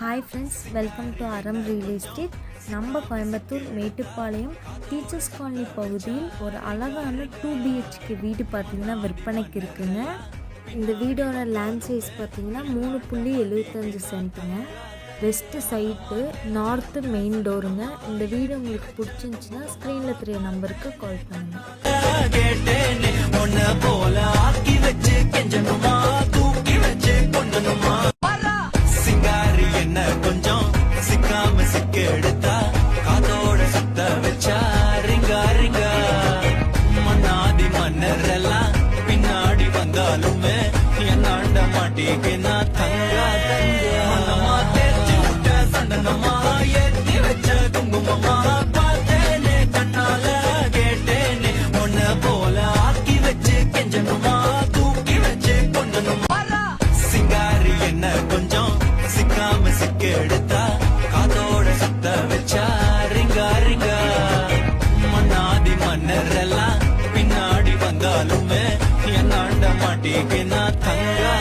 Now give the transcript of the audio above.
Hi friends welcome to Aram real estate நம்ம Coimbatore Mettupalayam teachers colony பகுதியில் ஒரு அழகான டூ பிஹெச்கே வீடு பார்த்திங்கன்னா விற்பனைக்கு இருக்குங்க. இந்த வீடோட லேண்ட் சைஸ் பார்த்திங்கன்னா மூணு புள்ளி எழுபத்தஞ்சு சென்ட்டுங்க வெஸ்ட்டு சைட்டு நார்த்து மெயின் டோருங்க இந்த வீடு உங்களுக்கு பிடிச்சிருந்துச்சின்னா ஸ்க்ரீனில் தெரிய நம்பருக்கு கால் பண்ணுங்கள் என்னாண்ட மாட்டிக்கு தங்கா தங்க மனமா தேர்ச்சி விட்ட சந்தனமா ஏத்தி வச்ச குங்குமமா பார்த்தேனே கண்ணால கேட்டேனே உன்னை போல ஆக்கி வச்சு கெஞ்சணுமா தூக்கி வச்சு கொண்டணுமா சிங்காரி என்ன கொஞ்சம் சிக்காம சிக்க எடுத்தா कांड माटी के ना थंगा